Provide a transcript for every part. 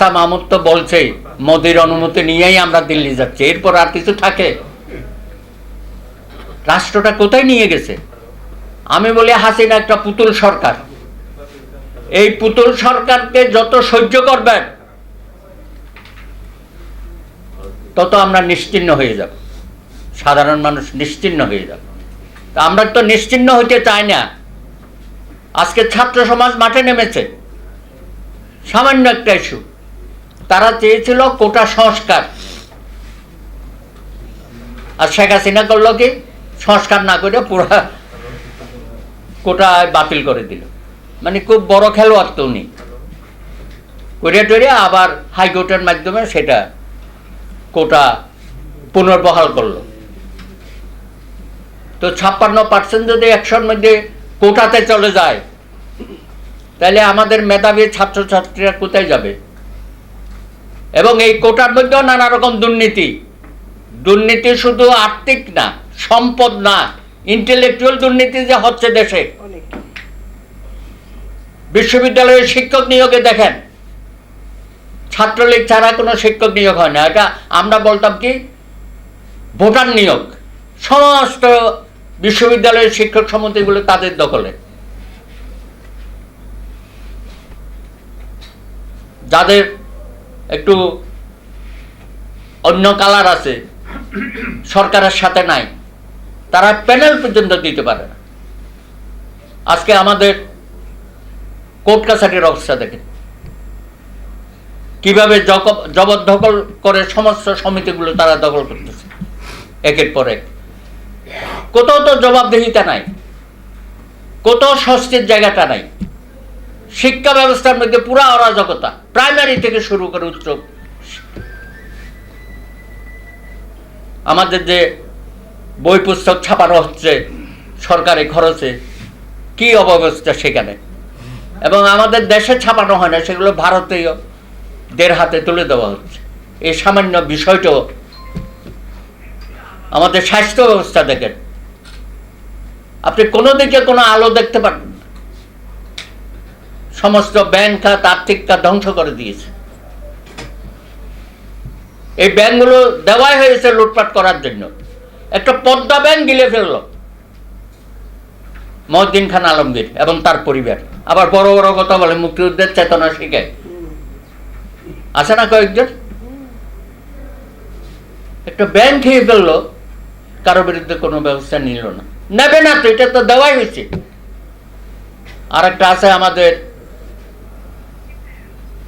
চাষা মাহমুদ তো বলছেই মোদির অনুমতি নিয়েই আমরা দিল্লি যাচ্ছি, এরপর আর কিছু থাকে? রাষ্ট্রটা কোথায় নিয়ে গেছে? আমি বলি হাসিনা একটা পুতুল সরকার। এই পুতুল সরকারকে যত সহ্য করবেন, তত আমরা নিশ্চিন্ন হয়ে যাব। সাধারণ মানুষ নিশ্চিন্ন হয়ে যাব। তা আমরা তো নিশ্চিন্ন হইতে চাই না। আজকে ছাত্র সমাজ মাঠে নেমেছে। সামান্য একটা ইস্যু তারা চেয়েছিল কোটা সংস্কার। আর শেখ হাসিনা করল কি? সংস্কার না করে পুরা কোটা বাতিল করে দিল। মানে খুব বড় খেলোয়াড় তো উনি। করে টরে আবার হাইকোর্টের মাধ্যমে সেটা কোটা পুনর্বহাল করল। তো ছাপ্পান্ন পার্সেন্ট যদি একশোর মধ্যে কোটাতে চলে যায়, তাহলে আমাদের মেধাবী ছাত্রছাত্রীরা কোথায় যাবে? এবং এই কোটার মধ্যেও নানা রকম দুর্নীতি। দুর্নীতি শুধু আর্থিক না সম্পদ না ইন্টেলেকচুয়াল দুর্নীতি যে হচ্ছে দেশে। বিশ্ববিদ্যালয়ের শিক্ষক নিয়োগে দেখেন ছাত্রলীগ ছাড়া কোনো শিক্ষক নিয়োগ হয় না। এটা আমরা বলতাম কি? ভোটার নিয়োগ। সমস্ত বিশ্ববিদ্যালয়ের শিক্ষক সমিতিগুলো তাদের দখলে। যাদের একটু অন্য কালার আছে। সরকারের সাথে নাই। তারা প্যানেল পর্যন্ত দিতে পারে না। আজকে আমাদের কোর্ট কাছারির অবস্থা দেখেন। কীভাবে জবরদখল করে সমস্ত সমিতিগুলো তারা দখল করতেছে। একের পর এক। কোথাও তো জবাবদিহিতা নাই। কোথাও স্বস্তির জায়গাটা নাই। শিক্ষা ব্যবস্থার মধ্যে পুরা অরাজকতা। প্রাইমারি থেকে শুরু করে উচ্চ আমাদের যে বই পুস্তক ছাপানো হচ্ছে, সরকারি খরচে, কি অব্যবস্থা সেখানে? এবং আমাদের দেশে ছাপানো হয় না, সেগুলো ভারতীয় দের হাতে তুলে দেওয়া হচ্ছে। এই সামান্য বিষয়টাও আমাদের স্বাস্থ্য ব্যবস্থা দেখেন। আপনি কোনো দিকে কোনো আলো দেখতে পারবেন না। সমস্ত ব্যাংক খাত আর্থিক খাত ধ্বংস করে দিয়েছে। এই ব্যাংকগুলো দেওয়াই হয়েছে লুটপাট করার জন্য। একটা পদ্মা ব্যাংক গিলে ফেলল। মহদ্দিন খান আলমগীর এবং তার পরিবার। আবার বড় বড় কথা বলে, মুক্তিযুদ্ধের চেতনা শিখে। আছে না কয়েকজন? একটা ব্যাংক খেয়ে ফেলল, কারও বিরুদ্ধে কোনো ব্যবস্থা নিল না। নেবে না তো, এটা তো দেওয়াই হয়েছে। আর একটা আছে আমাদের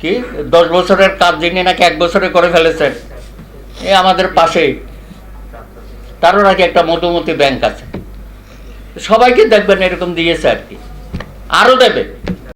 কি? দশ বছরের কাজ যিনি নাকি এক বছরে করে ফেলেছেন, এ আমাদের পাশেই। তারও নাকি একটা মধুমতি ব্যাংক আছে। সবাইকে দেখবেন এরকম দিয়েছে আর কি। আরও দেবে।